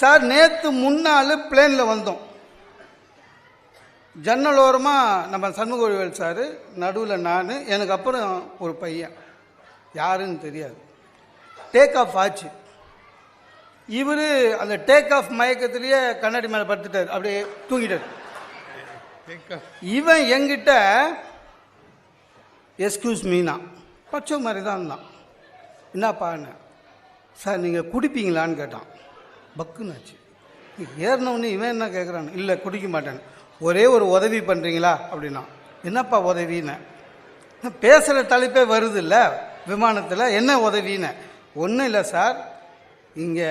Sir நேற்று முன்னால் பிளேனில் வந்தோம். ஜன்னல் ஓரமாக நம்ம சண்முகவேல் சார் நடுவில் நான் எனக்கு அப்புறம் ஒரு பையன். யாருன்னு தெரியாது. டேக் ஆஃப் ஆச்சு. இவர் அந்த டேக் ஆஃப் மயக்கத்திலேயே கண்ணாடி மேலே படுத்துட்டார். அப்படியே தூங்கிட்டார். இவன் எங்கிட்ட எஸ்கியூஸ் மீனா பச்சை மாதிரி தான் இருந்தான். என்னப்பான்னு சார் நீங்கள் குடிப்பீங்களான்னு கேட்டான். பக்குன்னு ஆச்சு ஏறினவுடனே இவன் என்ன கேட்குறான் இல்லை குடிக்க மாட்டேன். ஒரே ஒரு உதவி பண்ணுறீங்களா அப்படின்னா என்னப்பா உதவின்னு? பேசுகிற தலைப்பே வருது இல்லை விமானத்தில் என்ன உதவின்னு? ஒன்றும் இல்லை சார். இங்கே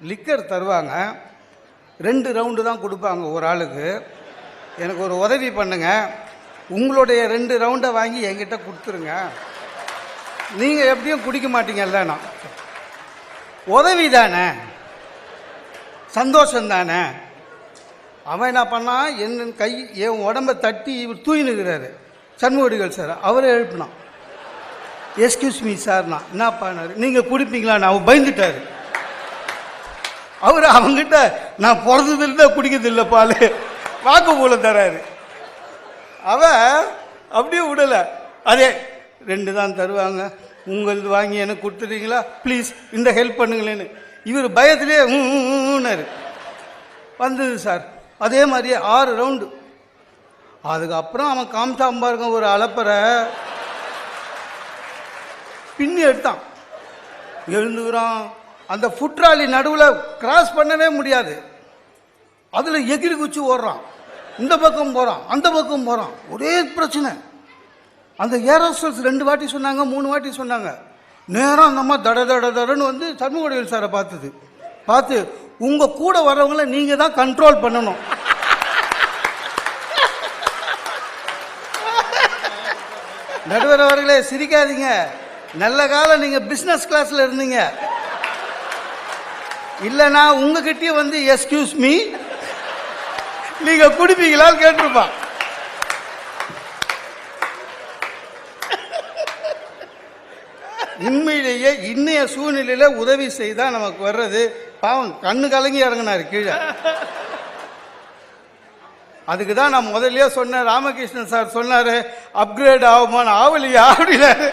லிக்கர் தருவாங்க. ரெண்டு ரவுண்டு தான் கொடுப்பாங்க ஒரு ஆளுக்கு. எனக்கு ஒரு உதவி பண்ணுங்க. உங்களுடைய ரெண்டு ரவுண்டை வாங்கி என்கிட்ட கொடுத்துருங்க. நீங்கள் எப்படியும் குடிக்க மாட்டீங்க இல்லைண்ணா உதவி தானே? சந்தோஷம் தானே அவன் என்ன பண்ணான் என் கை என் உடம்ப தட்டி இவர் தூயினுக்கிறாரு சண்முகடிகள் சார் அவரே எழுப்பினான். எஸ்கியூஸ் மீ சார்னா பண்ணார்? நீங்கள் குடிப்பீங்களான்னு அவன் பயந்துட்டாரு. அவர் அவங்ககிட்ட நான் பிறந்ததில்லை குடிக்கிறதில்லை பால். வாக்கு போல தராரு. அவ அப்படியே விடலை. அதே ரெண்டு தான் தருவாங்க. உங்களது வாங்கி எனக்கு கொடுத்துட்டீங்களா ப்ளீஸ் இந்த ஹெல்ப் பண்ணுங்களேன்னு. இவர் பயத்திலே ஊன்னாரு. வந்தது சார். அதே மாதிரியே ஆறு ரவுண்டு அதுக்கப்புறம் அவன் காமிச்சான் பாருங்க ஒரு அலப்பறை பின்னி எடுத்தான். எழுந்துக்கிறான். அந்த ஃபுட்ராலி நடுவில் கிராஸ் பண்ணவே முடியாது. அதில் எகிரி குச்சி ஓடுறான். இந்த பக்கம் போகிறான் அந்த பக்கம் போகிறான் ஒரே பிரச்சனை. அந்த ஏரோஸ்டல்ஸ் ரெண்டு வாட்டி சொன்னாங்க மூணு வாட்டி சொன்னாங்க. நேரம் அந்த அம்மா தட தட தடன்னு வந்து சண்முகடிகள் சாரை பார்த்தது. பார்த்து உங்கள் கூட வர்றவங்கள நீங்கள் தான் கண்ட்ரோல் பண்ணணும். நடுவர் அவர்களே சிரிக்காதீங்க. நல்ல காலம் நீங்கள் பிஸ்னஸ் கிளாஸில் இருந்தீங்க. இல்லைனா உங்ககிட்டயே வந்து எஸ்கியூஸ் மீ நீங்க குடிப்பீங்களான்னு கேட்டிருப்பான். உண்மையிலேயே இன்னைய சூழ்நிலையில உதவி செய்தா நமக்கு வர்றது பாவம். கண்ணு கலங்கி இறங்கினார் கீழே. அதுக்கு தான் நான் முதல்ல சொன்னேன் ராமகிருஷ்ணன் சார் சொன்னாரு அப்கிரேட் ஆகுமான்னு. ஆவலியா? அப்படின்னாரு.